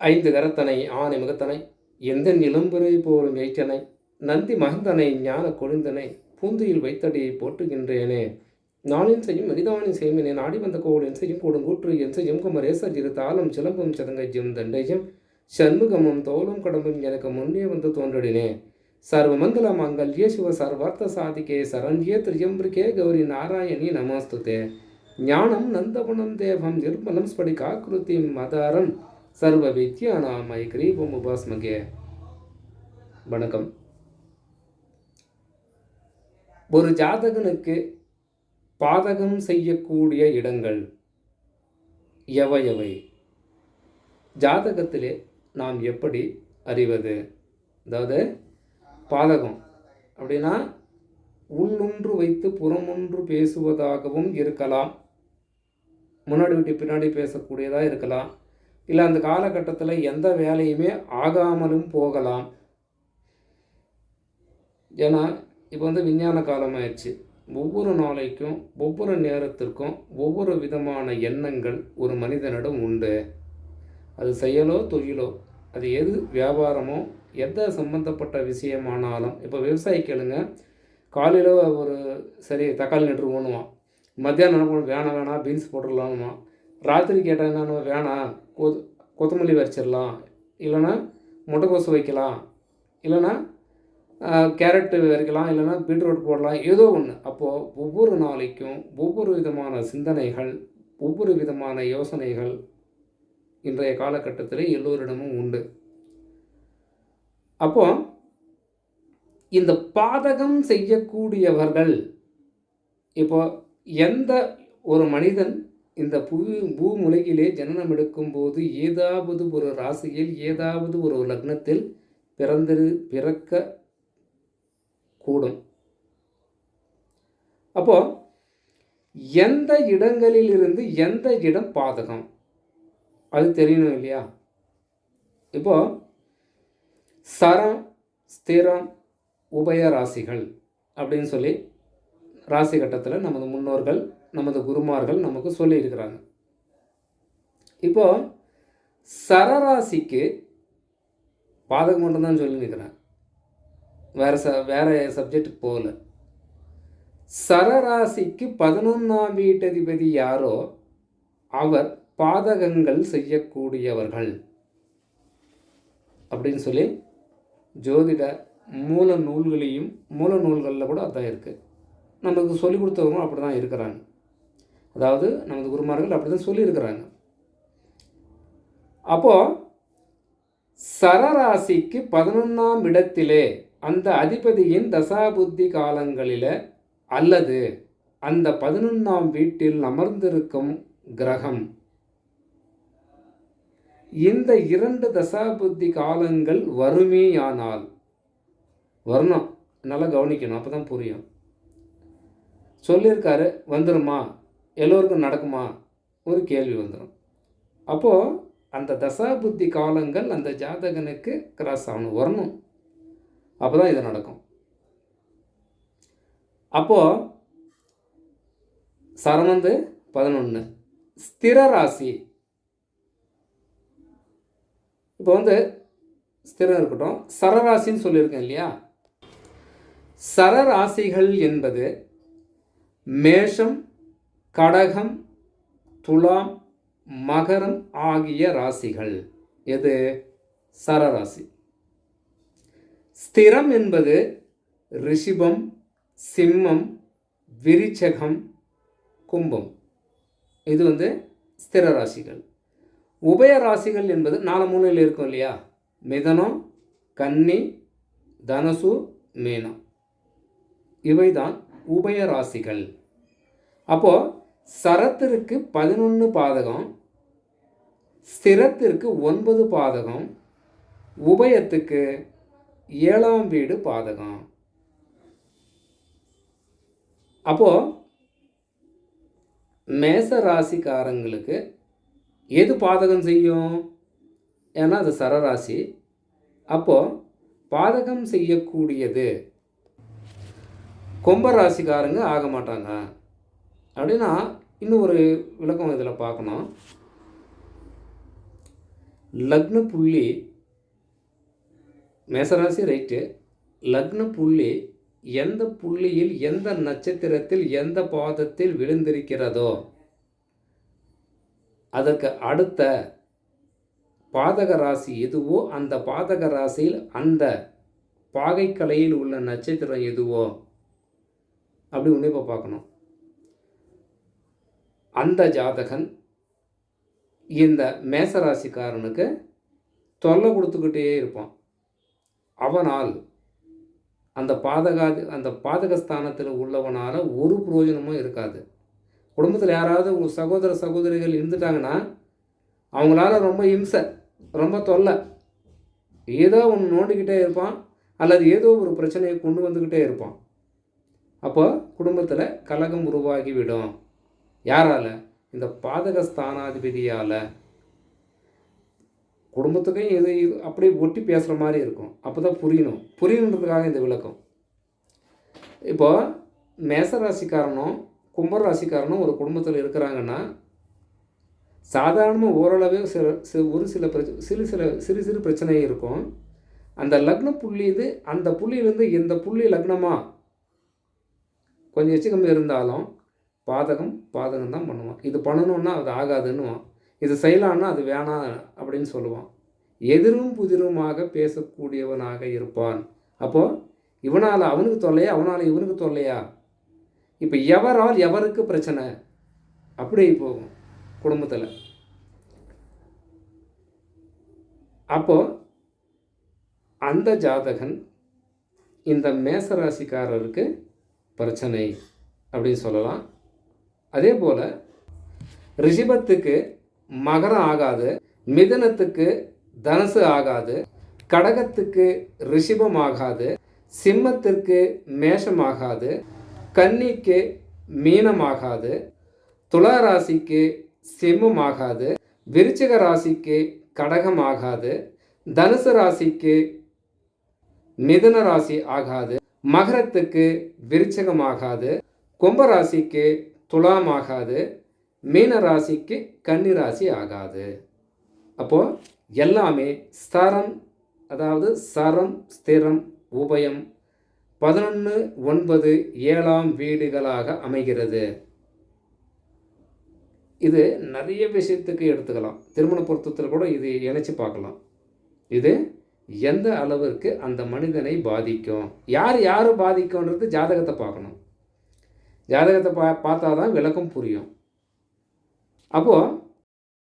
ஐந்து கரத்தனை ஆனை முகத்தனை எந்த நிலம்புரை போலும் ஏற்றனை நந்தி மகந்தனை ஞான கொழுந்தனை பூந்தியில் வைத்தடியை போட்டுகின்றேனே நாளின் செய்யும் மனிதானின் செய்மினே நாடி வந்த கோளின் செய்யும் கொடுங்கூற்று என் செய்யும் குமரேசர் இரு தாளம் சிலம்பும் சதங்கையும் தண்டையும் சண்முகமும் தோளும் கடம்பும் எனக்கு முன்னே வந்து தோன்றினே சர்வமங்கல மாங்கல்ய சிவ சர்வார்த்த சாதிகே சரண்யே திரியம்பிரிகே கௌரி நாராயணி நமஸ்துதே. ஞானம் நந்தகுணம் தேவம் நிர்மலம் ஸ்படிகாக்கிருதி மதாரம். சர்வ வித்யானாமை கிரீபம் உபாஸ்மகே வணக்கம். ஒரு ஜாதகனுக்கு பாதகம் செய்யக்கூடிய இடங்கள் எவை எவை? ஜாதகத்திலே நாம் எப்படி அறிவது? அதாவது பாதகம் அப்படின்னா உள்ளொன்று வைத்து புறமொன்று பேசுவதாகவும் இருக்கலாம். முன்னாடி விட்டு பின்னாடி பேசக்கூடியதாக இருக்கலாம். இல்லை அந்த காலகட்டத்தில் எந்த வேலையுமே ஆகாமலும் போகலாம். ஏன்னா இப்போ வந்து விஞ்ஞான காலம் ஆயிடுச்சு ஒவ்வொரு நாளைக்கும் ஒவ்வொரு நேரத்திற்கும் ஒவ்வொரு விதமான எண்ணங்கள் ஒரு மனிதனிடம் உண்டு. அது செயலோ தொழிலோ அது எது வியாபாரமோ எந்த சம்மந்தப்பட்ட விஷயமானாலும் இப்போ விவசாயி கேளுங்க. காலையில் ஒரு சரி தக்காளி நட்டு ஓணுவான் மத்தியானம் என்ன பண்ணுவோம் வேணாம் வேணாம் பீன்ஸ் போட்டுடலாமா ராத்திரி கேட்டால் என்னன்னு வேணாம். கொ கொத்தமல்லி வரைச்சிடலாம் இல்லைன்னா முட்டைக்கோசு வைக்கலாம். இல்லைன்னா கேரட்டு வரைக்கலாம் இல்லைன்னா பீட்ரூட் போடலாம். ஏதோ ஒன்று அப்போது ஒவ்வொரு நாளைக்கும் ஒவ்வொரு விதமான சிந்தனைகள் ஒவ்வொரு விதமான யோசனைகள் இன்றைய காலகட்டத்தில் எல்லோரிடமும் உண்டு. அப்போ இந்த பாதகம் செய்யக்கூடியவர்கள் இப்போ எந்த ஒரு மனிதன் இந்த புவி பூமுலகிலே ஜனனம் எடுக்கும்போது ஏதாவது ஒரு ராசியில் ஏதாவது ஒரு லக்னத்தில் பிறந்திரு பிறக்க கூடும். அப்போ எந்த இடங்களில் இருந்து எந்த இடம் பாதகம்? அது தெரியணும் இல்லையா? இப்போ சரம் ஸ்திரம் உபய ராசிகள் அப்படின்னு சொல்லி ராசி கட்டத்தில் நமது முன்னோர்கள் நமது குருமார்கள் நமக்கு சொல்லியிருக்கிறாங்க. இப்போ சரராசிக்கு பாதகம் மட்டும்தான் சொல்லி நிற்கிறேன் வேறு ச வேறு சப்ஜெக்ட் போகல. சரராசிக்கு பதினொன்றாம் வீட்டதிபதி யாரோ அவர் பாதகங்கள் செய்யக்கூடியவர்கள். அப்படின்னு சொல்லி ஜோதிட மூல நூல்களையும் மூல நூல்களில் கூட அதான் இருக்குது நமக்கு சொல்லிக் கொடுத்தவங்க அப்படி தான் இருக்கிறாங்க. அதாவது நமது குருமார்கள் அப்படி தான் சொல்லியிருக்கிறாங்க. அப்போது சரராசிக்கு பதினொன்றாம் இடத்திலே அந்த அதிபதியின் தசாபுத்தி காலங்களில் அல்லது அந்த பதினொன்றாம் வீட்டில் அமர்ந்திருக்கும் கிரகம். இந்த இரண்டு தசாபுத்தி காலங்கள் வறுமையானால் வரணும். நல்லா கவனிக்கணும் அப்போ தான் புரியும். சொல்லியிருக்காரு வந்துருமா? எல்லோருக்கும் நடக்குமா? ஒரு கேள்வி வந்துடும் அப்போது அந்த தசாபுத்தி காலங்கள் அந்த ஜாதகனுக்கு கிராஸ் ஆகணும் வரணும். அப்போ தான் இது நடக்கும். அப்போது சரம் வந்து பதினொன்று ஸ்திர ராசி. இப்போ வந்து ஸ்திரம் இருக்கட்டும். சரராசின்னு சொல்லியிருக்கேன் இல்லையா? சரராசிகள் என்பது மேஷம் கடகம் துலாம் மகரம் ஆகிய ராசிகள். எது? சரராசி. ஸ்திரம் என்பது ரிஷிபம் சிம்மம் விரிச்சகம் கும்பம். இது வந்து ஸ்திர ராசிகள். உபய ராசிகள் என்பது நாலு மூலையில் இருக்கும் இல்லையா? மிதனம் கன்னி தனுசு மீனம். இவைதான் உபய ராசிகள். அப்போது சரத்திற்கு பதினொன்று பாதகம் ஸ்திரத்திற்கு ஒன்பது பாதகம் உபயத்துக்கு ஏழாம் வீடு பாதகம். அப்போது மேச ராசிக்காரங்களுக்கு எது பாதகம் செய்யும்? ஏன்னா அது சரராசி. அப்போது பாதகம் செய்யக்கூடியது கும்ப ராசிக்காரங்க ஆக மாட்டாங்க. அப்படின்னா இன்னும் ஒரு விளக்கம் இதில் பார்க்கணும். லக்ன புள்ளி மேசராசி ரைட்டு லக்ன புள்ளி எந்த புள்ளியில் எந்த நட்சத்திரத்தில் எந்த பாதத்தில் விழுந்திருக்கிறதோ அதற்கு அடுத்த பாதக ராசி எதுவோ அந்த பாதக ராசியில் அந்த பாகைக்கலையில் உள்ள நட்சத்திரம் எதுவோ அப்படி உன்னிப்பாக பார்க்கணும். அந்த ஜாதகன் இந்த மேசராசிக்காரனுக்கு தொல்லை கொடுத்துக்கிட்டே இருப்பான். அவனால் அந்த பாதகாதி அந்த பாதகஸ்தானத்தில் உள்ளவனால் ஒரு பிரயோஜனமும் இருக்காது. குடும்பத்தில் யாராவது ஒரு சகோதர சகோதரிகள் இருந்துட்டாங்கன்னா அவங்களால ரொம்ப இம்சை ரொம்ப தொல்லை. ஏதோ ஒன்று நோண்டிக்கிட்டே இருப்பான் அல்லது ஏதோ ஒரு பிரச்சனையை கொண்டு வந்துக்கிட்டே இருப்பான். அப்போ குடும்பத்தில் கலகம் உருவாகிவிடும். யாரால்? இந்த பாதக ஸ்தானாதிபதியால் குடும்பத்துக்கும் இது இது அப்படியே ஒட்டி பேசுகிற மாதிரி இருக்கும். அப்போ தான் புரியணும். புரியணுன்றதுக்காக இந்த விளக்கம். இப்போ மேச ராசிக்காரனும் கும்ப ராசிக்காரனும் ஒரு குடும்பத்தில் இருக்கிறாங்கன்னா சாதாரணமாக ஓரளவே சில ஒரு சில பிரச்ச சிறு சில சிறு சிறு பிரச்சனை இருக்கும். அந்த லக்ன புள்ளி இது அந்த புள்ளியிலேருந்து இந்த புள்ளி லக்னமாக கொஞ்சம் எச்சு கம்மி இருந்தாலும் பாதகம் பாதகம் தான் பண்ணுவான். இது பண்ணணுன்னா அது ஆகாதுன்னுவான். இது செய்யலான்னா அது வேணாம் அப்படின்னு சொல்லுவான். எதிரும் புதிருமாக பேசக்கூடியவனாக இருப்பான். அப்போது இவனால் அவனுக்கு தொல்லையா? அவனால் இவனுக்கு தொல்லையா? இப்போ எவரால் எவருக்கு பிரச்சனை? அப்படி போகும் குடும்பத்தில். அப்போது அந்த ஜாதகன் இந்த மேசராசிக்காரருக்கு பிரச்சனை அப்படின்னு சொல்லலாம். அதே போல் ரிஷபத்துக்கு மகரம் ஆகாது மிதனத்துக்கு தனுசு ஆகாது கடகத்துக்கு ரிஷபம் ஆகாது சிம்மத்திற்கு மேஷம் ஆகாது கன்னிக்கு மீனம் ஆகாது துலா ராசிக்கு சிம்மம் ஆகாது விருச்சிக ராசிக்கு கடகம் ஆகாது தனுசு ராசிக்கு மிதுன ராசி ஆகாது மகரத்துக்கு விருச்சகம் ஆகாது கும்பராசிக்கு துலாம் ஆகாது மீன ராசிக்கு கன்னி ராசி ஆகாது. அப்போது எல்லாமே ஸ்தரம் அதாவது சரம் ஸ்திரம் உபயம் பதினொன்று ஒன்பது ஏழாம் வீடுகளாக அமைகிறது. இது நிறைய விஷயத்துக்கு எடுத்துக்கலாம். திருமண பொருத்தத்தில் கூட இது இணைச்சி பார்க்கலாம். இது எந்த அளவிற்கு அந்த மனிதனை பாதிக்கும்? யார் யார் பாதிக்கும்ன்றது ஜாதகத்தை பார்க்கணும். ஜாதகத்தை பா பார்த்தா தான் விளக்கம் புரியும். அப்போது